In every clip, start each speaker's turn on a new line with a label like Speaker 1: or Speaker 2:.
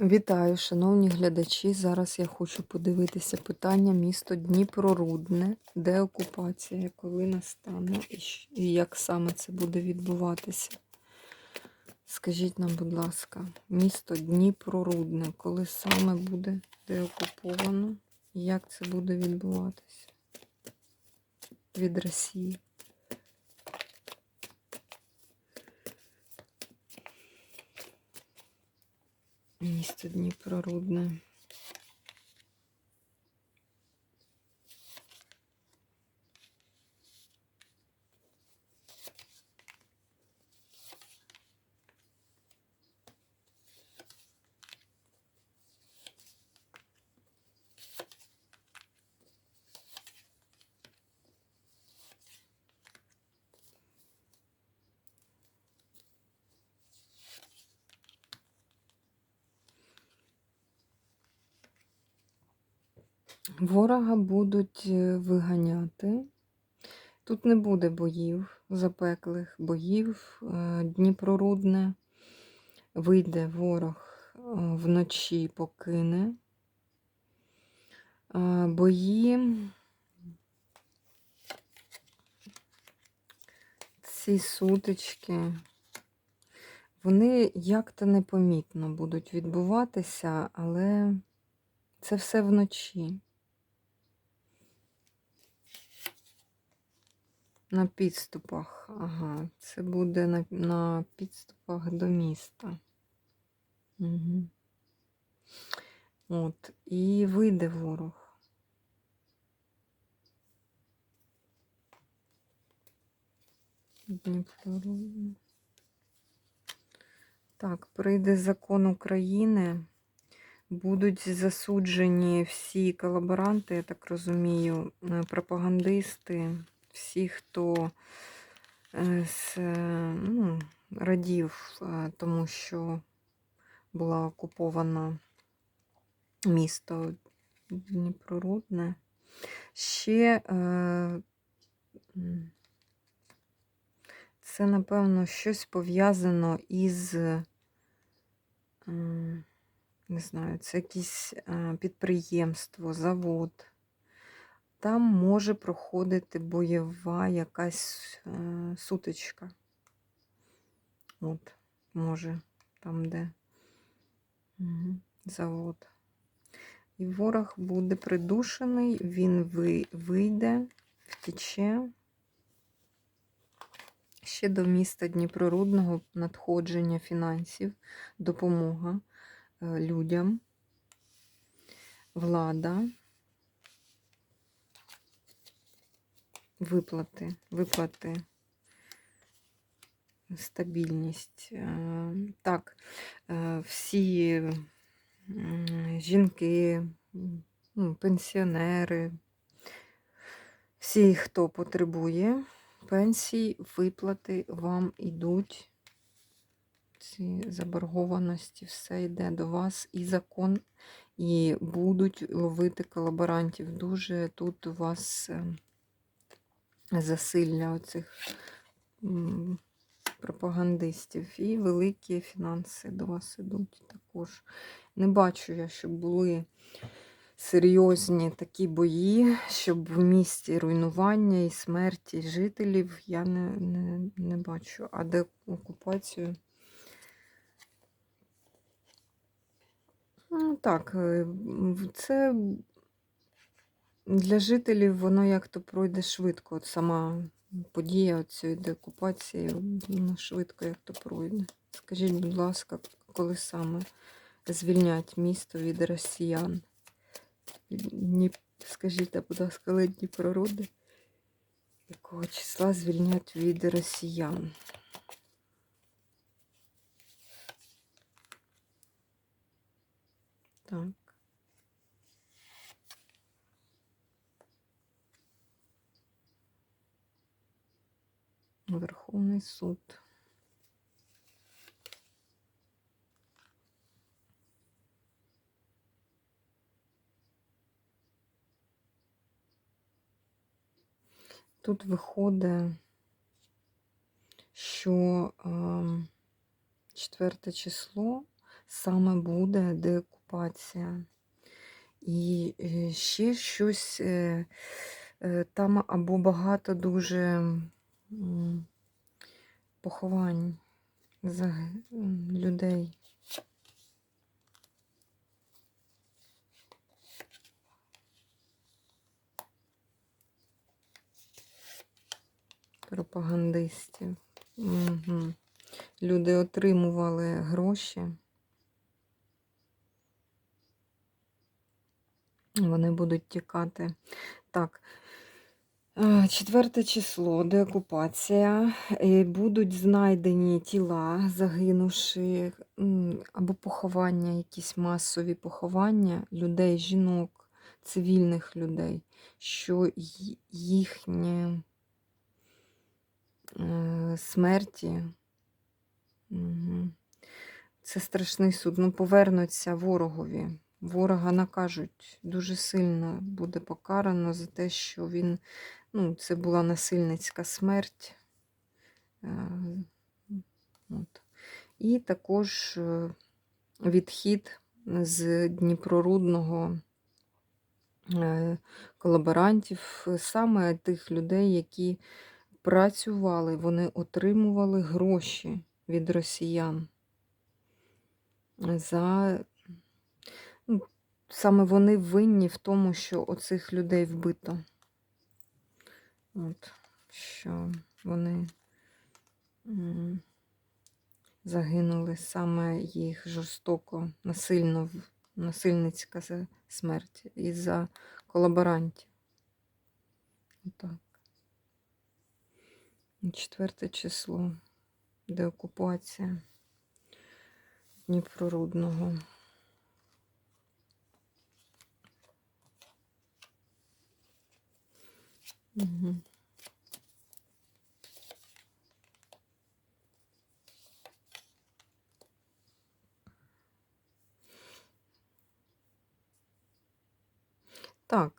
Speaker 1: Вітаю, шановні глядачі. Зараз я хочу подивитися питання місто Дніпрорудне, де окупація, коли настане і як саме це буде відбуватися. Скажіть нам, будь ласка, місто Дніпрорудне, коли саме буде деокуповано і як це буде відбуватися від Росії? Місто Дніпрорудне. Ворога будуть е, виганяти. Тут не буде боїв, запеклих боїв. Е, Дніпрорудне вийде ворог е, вночі покине. Бої. Ці сутички, вони як-то непомітно будуть відбуватися, але це все вночі. На підступах. Ага, це буде на, на підступах до міста. Угу. От, і вийде ворог. Так, прийде закон України. Будуть засуджені всі колаборанти, я так розумію, е, пропагандисти, всі, хто е, з, е, ну, радів е, тому, що була окупована місто Дніпрорудне. Ще е, це, напевно, щось пов'язано із. е, не знаю, це якесь е, підприємство, завод. Там може проходити бойова якась е, сутичка. От, може, там, де угу. завод. І ворог буде придушений, він ви- вийде, втече. Ще до міста Дніпрорудного надходження фінансів, допомога е, людям, влада, виплати, виплати, стабільність. Е, Так, е, всі жінки, ну, пенсіонери, всі, хто потребує пенсій, виплати вам ідуть. Ці заборгованості, все йде до вас і закон, і будуть ловити колаборантів. Дуже тут у вас е, засилля оцих пропагандистів. І великі фінанси до вас ідуть також. Не бачу я, щоб були серйозні такі бої, щоб в місті руйнування і смерті жителів я не, не, не бачу. А де окупацію? Ну, так, е, це для жителів воно як-то пройде швидко. От сама подія цієї деокупації, воно швидко як то пройде. Скажіть, будь ласка, коли саме звільнять місто від росіян? Скажіть, будь ласка, коли Дніпроруди? Якого числа звільнять від росіян? Так. Верховний суд. Тут виходить, що ем, четверте число саме буде деокупація. І е, ще щось е, е, там або багато дуже поховань за людей. Пропагандистів. Угу. Люди отримували гроші. Вони будуть тікати. Так. Е, Четверте число, деокупація. Е, Будуть знайдені тіла загинувших, або поховання, якісь масові поховання людей, жінок, цивільних людей, що їхні е, смерті. Це страшний суд. Ну, повернуться ворогові. Ворога накажуть. Дуже сильно буде покарано за те, що він. Ну, це була насильницька смерть. Е, От. І також е, відхід з Дніпрорудного е, колаборантів, саме тих людей, які працювали, вони отримували гроші від росіян. За саме вони винні в тому, що оцих людей вбито. От, що вони загинули саме їх жорстоко, насильно, насильницька за- смерть із-за колаборантів. Отак. І Четверте число. Деокупація Дніпрорудного. Так,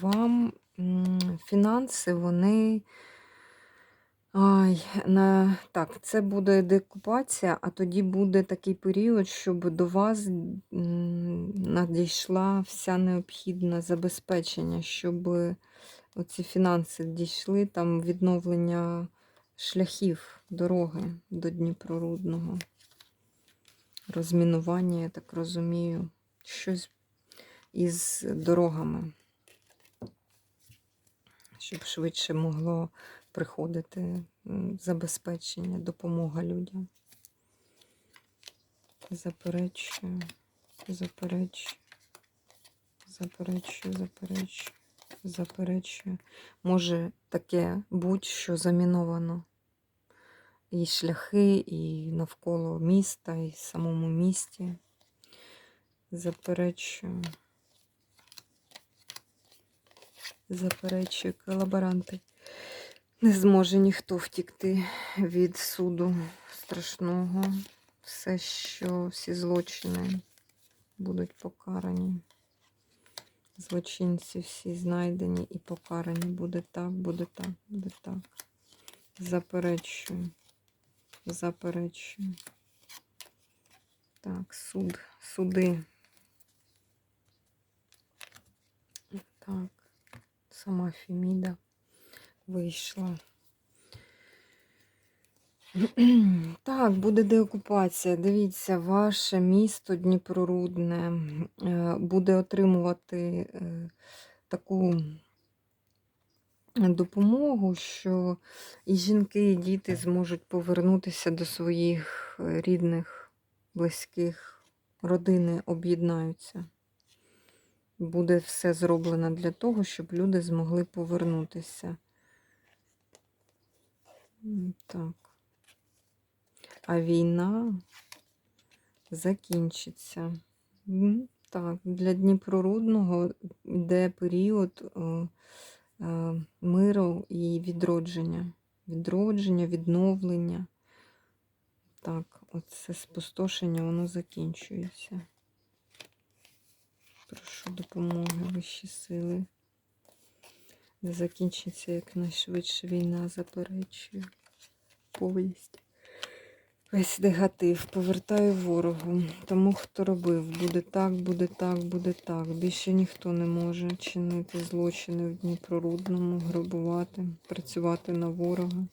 Speaker 1: вам фінанси, вони. Ай, на... Так, це буде декупація, а тоді буде такий період, щоб до вас надійшла вся необхідна забезпечення, щоб оці фінанси дійшли, там відновлення шляхів дороги до Дніпрорудного. Розмінування, я так розумію, щось із дорогами, щоб швидше могло приходити забезпечення, допомога людям. Заперечую, заперечую, заперечую, заперечую, заперечую. Може таке будь-що заміновано. І шляхи, і навколо міста, і в самому місті. Заперечую. Заперечую колаборанти. Не зможе ніхто втікти від суду страшного. Все, що всі злочини будуть покарані. Злочинці всі знайдені і покарані. Буде так, буде так, буде так. Заперечую. Заперечую. Так, суд, суди. Так, сама Феміда вийшла. Так, буде деокупація. Дивіться, ваше місто Дніпрорудне е, буде отримувати е, таку допомогу, що і жінки, і діти зможуть повернутися до своїх е, рідних, близьких, родини об'єднаються. Буде все зроблено для того, щоб люди змогли повернутися. Так. А війна закінчиться. Так, для Дніпрорудного йде період е, е, миру і відродження. Відродження, відновлення. Так, оце спустошення, воно закінчується. Прошу допомоги, вищі сили. Не закінчиться якнайшвидше війна, заперечую. Повністю. Весь негатив повертаю ворогу. Тому, хто робив, буде так, буде так, буде так. Більше ніхто не може чинити злочини в Дніпрорудному, грабувати, працювати на ворога.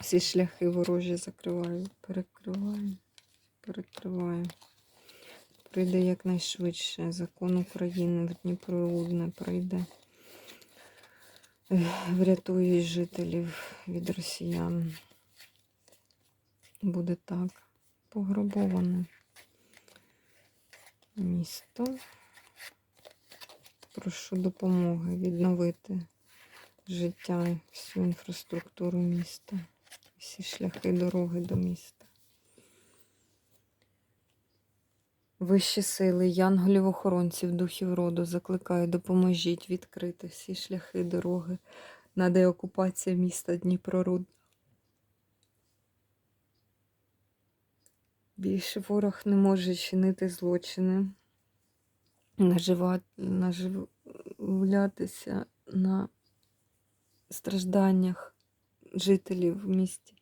Speaker 1: Всі шляхи ворожі закриваю, перекриваю, перекриваю. Прийде якнайшвидше. Закон України в Дніпрорудне прийде. Врятує жителів від росіян. Буде так. Пограбоване місто. Прошу допомоги відновити життя, всю інфраструктуру міста, всі шляхи дороги до міста. Вищі сили, янголів охоронців, духів роду закликаю, допоможіть відкрити всі шляхи дороги на деокупація міста Дніпроруд. Більше ворог не може чинити злочини, нажива- наживлятися на стражданнях жителів в місті,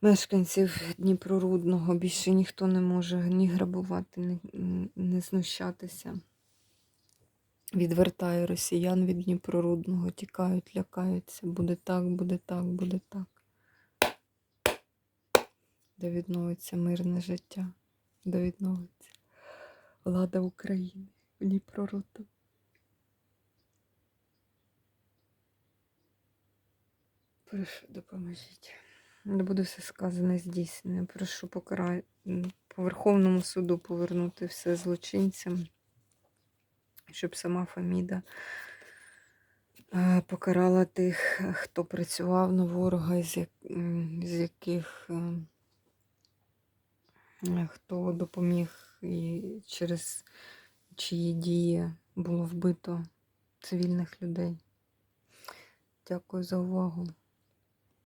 Speaker 1: мешканців Дніпрорудного. Більше ніхто не може ні грабувати, ні, не знущатися. Відвертає росіян від Дніпрорудного, тікають, лякаються. Буде так, буде так, буде так. Де відновиться мирне життя, де відновиться влада України в Дніпроруду. Прошу, допоможіть. Не буде все сказане здійснене. Прошу покарай по Верховному суду повернути все злочинцям, щоб сама Фаміда е, покарала тих, хто працював на ворога, з, як, з яких е, е, хто допоміг і через чиї дії було вбито цивільних людей. Дякую за увагу.